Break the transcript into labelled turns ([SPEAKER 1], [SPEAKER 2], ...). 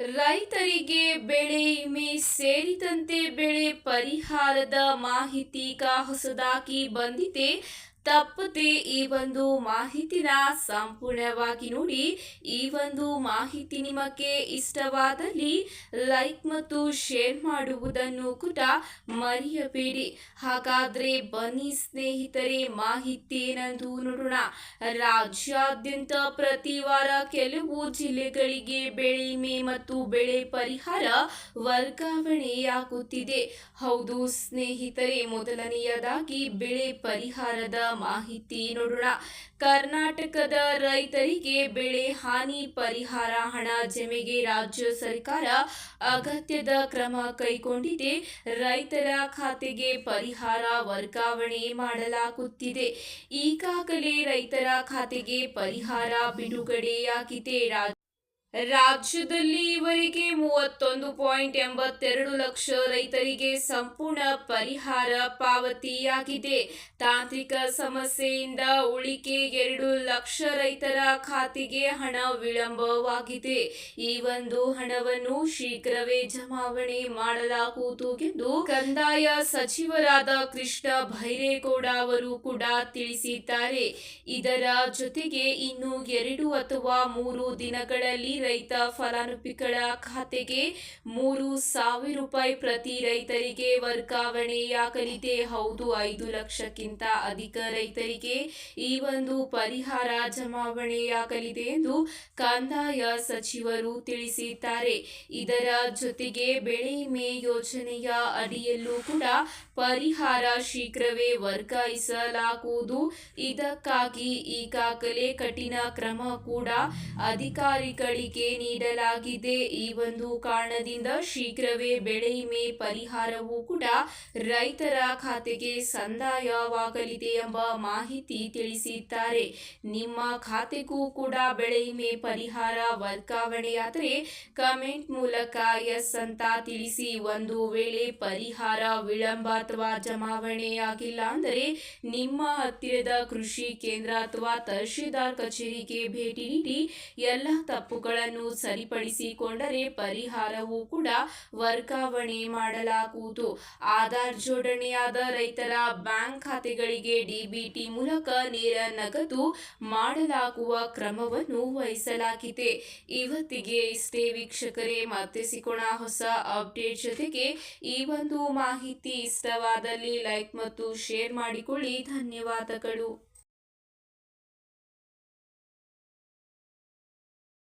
[SPEAKER 1] ರೈತರಿಗೆ ಬೆಳೆ ವಿಮೆ ಸೇರಿದಂತೆ ಬೆಳೆ ಪರಿಹಾರದ ಮಾಹಿತಿ ಹೊಸದಾಗಿ ಬಂದಿದೆ. ತಪ್ಪದೆ ಈ ಒಂದು ಮಾಹಿತಿನ ಸಂಪೂರ್ಣವಾಗಿ ನೋಡಿ, ಈ ಒಂದು ಮಾಹಿತಿ ನಿಮಗೆ ಇಷ್ಟವಾದಲ್ಲಿ ಲೈಕ್ ಮತ್ತು ಶೇರ್ ಮಾಡುವುದನ್ನು ಕೂಡ ಮರೆಯಬೇಡಿ. ಹಾಗಾದ್ರೆ ಬನ್ನಿ ಸ್ನೇಹಿತರೆ, ಮಾಹಿತಿ ಏನೆಂದು ನೋಡೋಣ. ರಾಜ್ಯಾದ್ಯಂತ ಪ್ರತಿ ವಾರ ಕೆಲವು ಜಿಲ್ಲೆಗಳಿಗೆ ಬೆಳೆ ವಿಮೆ ಮತ್ತು ಬೆಳೆ ಪರಿಹಾರ ವರ್ಗಾವಣೆಯಾಗುತ್ತಿದೆ. ಹೌದು ಸ್ನೇಹಿತರೆ, ಮೊದಲನೆಯದಾಗಿ ಬೆಳೆ ಪರಿಹಾರದ ಮಾಹಿತಿ ನೋಡೋಣ. ಕರ್ನಾಟಕದ ರೈತರಿಗೆ ಬೆಳೆ ಹಾನಿ ಪರಿಹಾರ ಹಣ ಜಮೆಗೆ ರಾಜ್ಯ ಸರ್ಕಾರ ಅಗತ್ಯದ ಕ್ರಮ ಕೈಗೊಂಡಿದೆ. ರೈತರ ಖಾತೆಗೆ ಪರಿಹಾರ ವರ್ಗಾವಣೆ ಮಾಡಲಾಗುತ್ತಿದೆ. ಈಗಾಗಲೇ ರೈತರ ಖಾತೆಗೆ ಪರಿಹಾರ ಬಿಡುಗಡೆಯಾಗಿದೆ. ರಾಜ್ಯದಲ್ಲಿ ಈವರೆಗೆ ಮೂವತ್ತೊಂದು ಪಾಯಿಂಟ್ ಎಂಬತ್ತೆರಡು ಲಕ್ಷ ರೈತರಿಗೆ ಸಂಪೂರ್ಣ ಪರಿಹಾರ ಪಾವತಿಯಾಗಿದೆ. ತಾಂತ್ರಿಕ ಸಮಸ್ಯೆಯಿಂದ ಉಳಿಕೆ ಎರಡು ಲಕ್ಷ ರೈತರ ಖಾತೆಗೆ ಹಣ ವಿಳಂಬವಾಗಿದೆ. ಈ ಒಂದು ಹಣವನ್ನು ಶೀಘ್ರವೇ ಜಮಾವಣೆ ಮಾಡಲಾಗುವುದು ಎಂದು ಕಂದಾಯ ಸಚಿವರಾದ ಕೃಷ್ಣ ಭೈರೇಗೌಡ ಅವರು ಕೂಡ ತಿಳಿಸಿದ್ದಾರೆ. ಇದರ ಜೊತೆಗೆ ಇನ್ನು ಎರಡು ಅಥವಾ ಮೂರು ದಿನಗಳಲ್ಲಿ ರೈತ ಫಲಾನುಭವಿಗಳ ಖಾತೆಗೆ ಮೂರು ಸಾವಿರ ರೂಪಾಯಿ ಪ್ರತಿ ರೈತರಿಗೆ ವರ್ಗಾವಣೆಯಾಗಲಿದೆ. ಹೌದು, ಐದು ಲಕ್ಷಕ್ಕಿಂತ ಅಧಿಕ ರೈತರಿಗೆ ಈ ಒಂದು ಪರಿಹಾರ ಜಮಾವಣೆಯಾಗಲಿದೆ ಎಂದು ಕಂದಾಯ ಸಚಿವರು ತಿಳಿಸಿದ್ದಾರೆ. ಇದರ ಜೊತೆಗೆ ಬೆಳೆ ವಿಮೆ ಯೋಜನೆಯ ಅಡಿಯಲ್ಲೂ ಕೂಡ ಪರಿಹಾರ ಶೀಘ್ರವೇ ವರ್ಗಾಯಿಸಲಾಗುವುದು. ಇದಕ್ಕಾಗಿ ಈಗಾಗಲೇ ಕಠಿಣ ಕ್ರಮ ಕೂಡ ಅಧಿಕಾರಿಗಳಿಗೆ ನೀಡಲಾಗಿದೆ. ಈ ಒಂದು ಕಾರಣದಿಂದ ಶೀಘ್ರವೇ ಬೆಳೆ ವಿಮೆ ಪರಿಹಾರವೂ ಕೂಡ ರೈತರ ಖಾತೆಗೆ ಸಂದಾಯವಾಗಲಿದೆ ಎಂಬ ಮಾಹಿತಿ ತಿಳಿಸಿದ್ದಾರೆ. ನಿಮ್ಮ ಖಾತೆಗೂ ಕೂಡ ಬೆಳೆ ವಿಮೆ ಪರಿಹಾರ ವರ್ಗಾವಣೆಯಾದರೆ ಕಮೆಂಟ್ ಮೂಲಕ ಎಸ್ ಅಂತ ತಿಳಿಸಿ. ಒಂದು ವೇಳೆ ಪರಿಹಾರ ವಿಳಂಬ ಅಥವಾ ಜಮಾವಣೆಯಾಗಿಲ್ಲ ಅಂದರೆ ನಿಮ್ಮ ಹತ್ತಿರದ ಕೃಷಿ ಕೇಂದ್ರ ಅಥವಾ ತಹಶೀಲ್ದಾರ್ ಕಚೇರಿಗೆ ಭೇಟಿ ನೀಡಿ ಎಲ್ಲ ತಪ್ಪುಗಳ ಸರಿಪಡಿಸಿಕೊಂಡರೆ ಪರಿಹಾರವೂ ಕೂಡ ವರ್ಗಾವಣೆ ಮಾಡಲಾಗುವುದು. ಆಧಾರ್ ಜೋಡಣೆಯಾದ ರೈತರ ಬ್ಯಾಂಕ್ ಖಾತೆಗಳಿಗೆ ಡಿಬಿಟಿ ಮೂಲಕ ನೇರ ನಗದು ಮಾಡಲಾಗುವ ಕ್ರಮವನ್ನು ವಹಿಸಲಾಗಿದೆ. ಇವತ್ತಿಗೆ ಇಷ್ಟೇ ವೀಕ್ಷಕರೇ ಮತ್ತೆ ಸಿಗೋಣ ಹೊಸ ಅಪ್ಡೇಟ್ ಜೊತೆಗೆ ಈ ಒಂದು ಮಾಹಿತಿ ಇಷ್ಟವಾದಲ್ಲಿ ಲೈಕ್ ಮತ್ತು ಶೇರ್ ಮಾಡಿಕೊಳ್ಳಿ. ಧನ್ಯವಾದಗಳು.